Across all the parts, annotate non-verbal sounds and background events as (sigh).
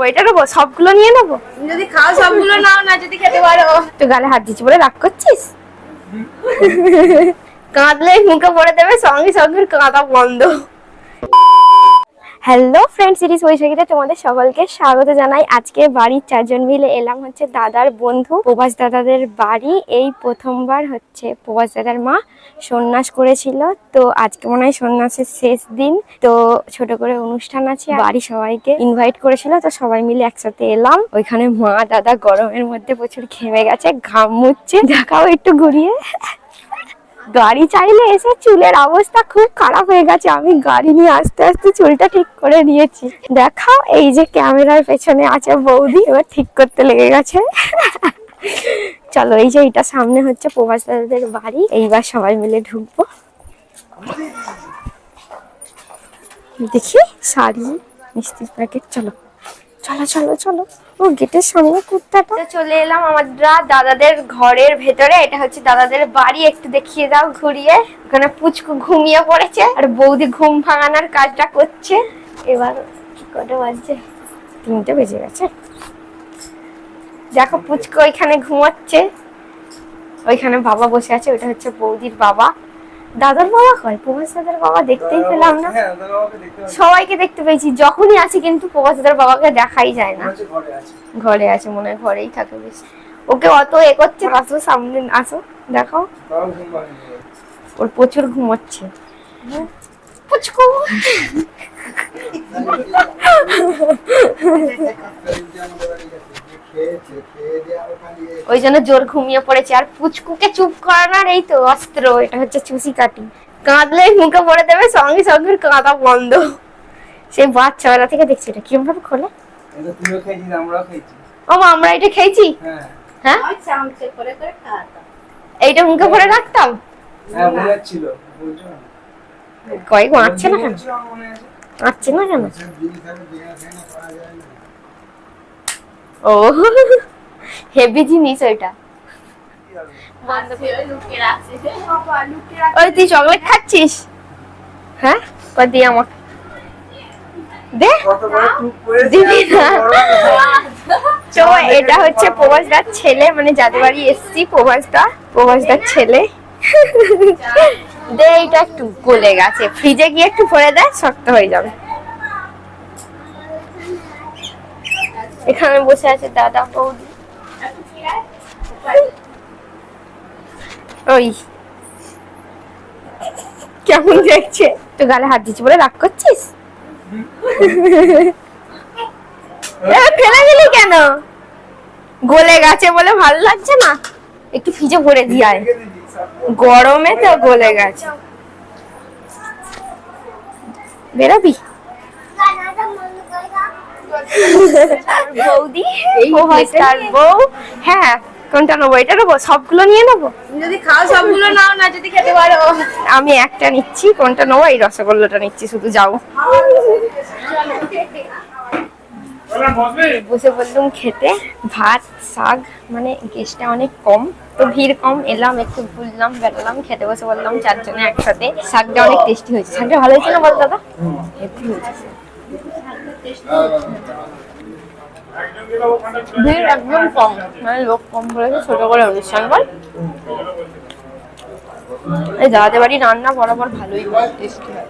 ওইটা নেব? সবগুলো নিয়ে নেব? যদি খাও সবগুলো নাও না যদি খেতে পারো। তুই গালে হাত দিচ্ছি বলে রাগ করছিস? কাঁদলে মুখে পড়ে দেবে সঙ্গে সঙ্গে কাঁদা বন্ধ। হ্যালো ফ্রেন্ড সিরিজ বৈশাখীতে তোমাদের সকলকে স্বাগত জানাই। আজকে বাড়ির চারজন মিলে এলাম হচ্ছে দাদার বন্ধু প্রবাস দাদাদের বাড়ি। এই প্রথমবার হচ্ছে প্রবাস দাদার মা সন্ন্যাস করেছিল। তো আজকে মনে হয় সন্ন্যাসের শেষ দিন। তো ছোট করে অনুষ্ঠান আছে বাড়ি সবাইকে ইনভাইট করেছিল। তো সবাই মিলে একসাথে এলাম। ওইখানে মা দাদা গরমের মধ্যে প্রচুর ঘেমে গেছে, ঘাম মুচ্ছে দেখাও একটু ঘুরিয়ে। গাড়ি চাইলে এসে চুলের অবস্থা খুব খারাপ হয়ে গেছে। আমি গাড়ি নিয়ে আস্তে আস্তে চুলটা ঠিক করে নিয়েছি। দেখাও এই যে ক্যামেরার পেছনে আছে বৌদি, এবার ঠিক করতে লেগে গেছে। চলো, এই যে এটা সামনে হচ্ছে প্রভাস দাদাদের বাড়ি। এইবার সবাই মিলে ঢুকবো। দেখি শাড়ি, মিষ্টির প্যাকেট, চলো। চলো চলো চলো। ও, গেটের সামনে কুর্তাটা চলে এলাম আমরা দাদাদের ঘরের ভেতরে। এটা হচ্ছে দাদাদের বাড়ি। একটু দেখিয়ে দাও, ঘুরিয়ে। ওখানে পুচকু ঘুমিয়ে পড়েছে আর বৌদি ঘুম ভাঙানোর কাজটা করছে। এবার কি করে বাজছে? তিনটে বেজে গেছে। দেখো, পুচকু ওইখানে ঘুমাচ্ছে। ওইখানে বাবা বসে আছে। ওটা হচ্ছে বৌদির বাবা। দাদার বাবা কয় প্রভাস দাদার বাবা দেখতেই পেলাম না হ্যাঁ। সবাইকে দেখতে পেয়েছি যখনই আসি কিন্তু প্রভাস দাদার বাবাকে দেখাই যায় না ঘরে আছে। মনে হয় ঘরেই থাকে বেশি ওকে অত এ করছে আসো সামনে আসো দেখাও ভাঙেনি। ওর প্রচুর ঘুমোচ্ছে পুচকু (laughs) ওই জন্য জোর ঘুমিয়ে পড়েছে। আর পুচকুকে চুপ করানোর এই তো অস্ত্র এটা হচ্ছে চুষি কাটি। কাঁদলে মুখে পড়ে দেবে সঙ্গে সঙ্গে কাঁদা বন্ধ। সেই বাচ্চাবেলা থেকে দেখছি এটা কিরম ভাবে খোলে। এটা তুমিও খেয়েছিস, আমরাও খেয়েছি। ও মা, আমরা এটা খেয়েছি? হ্যাঁ। হ্যাঁ? আমি চামচে করে করে খাওয়াতাম। এইটা মুখে পড়ে রাখতাম? হ্যাঁ। বলছো? না? কয়েক মারছে না কেন? আছে। মারছে না কেন? ও। হেভি জিনিস ওইটা। ওই তুই চকলেট খাচ্ছিস? হ্যাঁ? কই দি আমাকে। দে। এটা হচ্ছে প্রভাসদার ছেলে মানে যাদের বাড়ি এসছি, প্রভাসদা, প্রভাসদার ছেলে। দে এটা একটু গলে গেছে। ফ্রিজে গিয়ে একটু ভরে দেয় শক্ত হয়ে যাবে। এখানে বসে আছে দাদা, বৌদি। ওই। কেমন দেখছে তো গালে হাত দিচ্ছি বলে রাগ করছিস? এ, ফেলে দিলি কেন? গলে গেছে বলে ভালো লাগছে না? একটু ফ্রিজে ভরে দিয়ে। গরমে তো গলে গেছে। বেরোবি? বৌদি প্রভাসদার বউ। হ্যাঁ কোনটা নেব? এটা নেব? সবগুলো নিয়ে নেব? যদি খাও সবগুলো নাও না যদি খেতে পারো। আমি একটা নিচ্ছি কোনটা নেব? এই রসগোল্লাটা নিচ্ছি শুধু যাও। বসে বললাম খেতে। ভাত শাক মানে গেস্টটা অনেক কম তো ভিড় কম। এলাম একটু ঘুরলাম বেড়ালাম খেতে বসে বললাম চারজনে একসাথে। শাকটা অনেক টেস্টি হয়েছে। শাকটা ভালো হয়েছে না বল দাদা? হেভি হয়েছে। ভিড় একদম কম মানে লোক কম বলেছে, ছোট করে অনুষ্ঠান বল। এই দাদাদের বাড়ি রান্না বরাবর ভালোই টেস্টি হয়।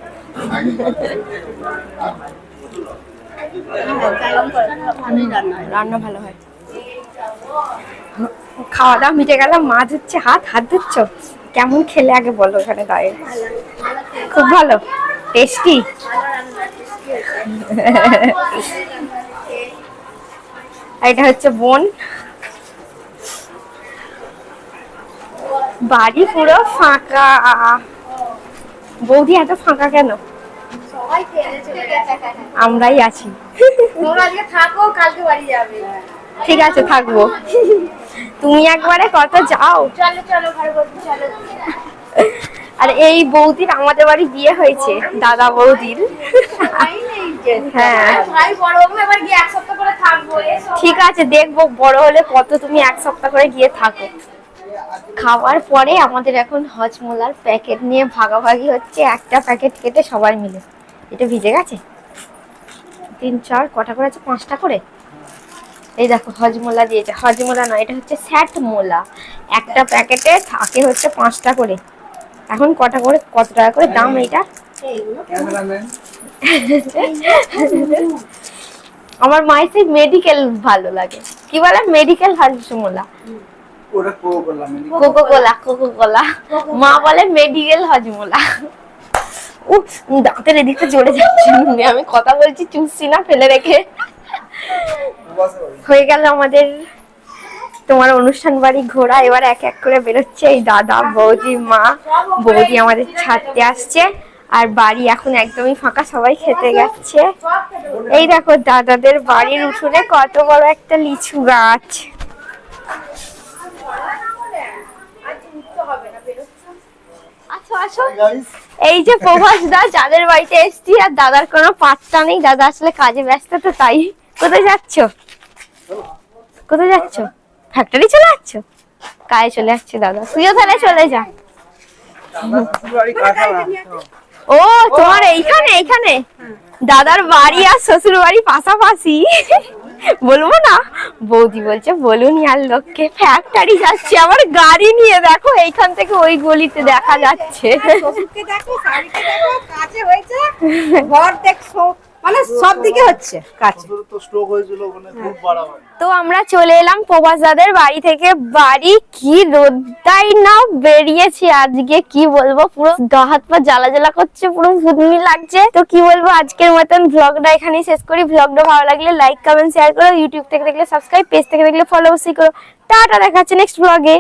রান্না ভালো হয়। খাওয়া দাওয়া মিটে গেল মা ধুচ্ছে হাত হাত ধুচ্ছ কেমন খেলে আগে বলো ওখানে দাঁড়িয়ে। খুব ভালো টেস্টি এটা হচ্ছে বোন। বাড়ি পুরো ফাঁকা। বৌদি এত ফাঁকা কেন? আমরাই আছি। ঠিক আছে, থাকব। তুমি একবারে কত যাও। চলো চলো, ঘরে চলো। আর এই বৌদির আমাদের বাড়ি বিয়ে হয়েছে, দাদা বৌদির। হ্যাঁ। ঠিক আছে, দেখব, বড় হলে কত তুমি এক সপ্তাহ করে গিয়ে থাকো। খাওয়ার পরে আমাদের এখন হজমোলার প্যাকেট নিয়ে ভাগাভাগি হচ্ছে, একটা প্যাকেট কেটে সবাই মিলে। এটা ভিজে গেছে? তিন, চার, কটা করে আছে? পাঁচটা করে? এই দেখো, হজমোলা দিয়েছে। হজমোলা নয়, এটা হচ্ছে স্যাট মোলা একটা প্যাকেটে থাকে হচ্ছে পাঁচটা করে। এখন কটা করে কত টাকা করে দাম ক্যামেরাম্যান। আমার মায়ের সেই মেডিকেল ভালো লাগে। কি বলে? Medical Hajmola. Coca Cola Coca Cola মা বলে মেডিকেল হজমোলা। উফ দাঁতের এদিকটা জোরে যাচ্ছে। আমি কথা বলছি চুষছি না ফেলে রেখে। হয়ে গেল আমাদের তোমার অনুষ্ঠান বাড়ি ঘোরা, এবার এক এক করে বেরোচ্ছে এই দাদা, বৌদি, মা। বৌদি আমাদের ছাড়তে আসছে, আর বাড়ি এখন একদমই ফাঁকা, সবাই খেতে গেছে এই দেখো দাদাদের বাড়ির উঠোনে কত বড় একটা লিচু গাছ। এই যে প্রভাস দা, যাদের বাড়িতে এসছি, আর দাদার কোনো পাত্তা নেই, দাদা আসলে কাজে ব্যস্ত তো তাই। কোথায় যাচ্ছ? কোথায় যাচ্ছ? ফ্যাক্টরি চলে যাচ্ছ কাজে চলে যাচ্ছে দাদা। তুইও তাহলে চলে যা। ও, তোমার এইখানে এইখানে। দাদার বাড়ি আর শ্বশুর বাড়ি পাশাপাশি। বলব না? বৌদি বলছে, বলুন আর লোককে ফ্যাক্টরি যাচ্ছে। আমার গাড়ি নিয়ে দেখো, এইখান থেকে ওই গলিতে দেখা যাচ্ছে। দেখো কাছে হয়েছে। ঘর মানে সব দিকে হচ্ছে কাছে তো খুব বাড়াবাড়ি। তো আমরা চলে এলাম প্রভাস দাদের বাড়ি থেকে। বাড়ি কি রোদটাই না বেরিয়েছে আজকে কি বলব? পুরো হাত পা জ্বালা জ্বালা করছে পুরো ভুতনি লাগছে। তো কি বলব আজকের মতন ভ্লগটা এখানেই শেষ করি। ভ্লগটা ভালো লাগলে লাইক কমেন্ট শেয়ার করো। ইউটিউব থেকে দেখলে সাবস্ক্রাইব পেজ থেকে দেখলে ফলো অবশ্যই করো। টাটা দেখাচ্ছে নেক্সট ভ্লগে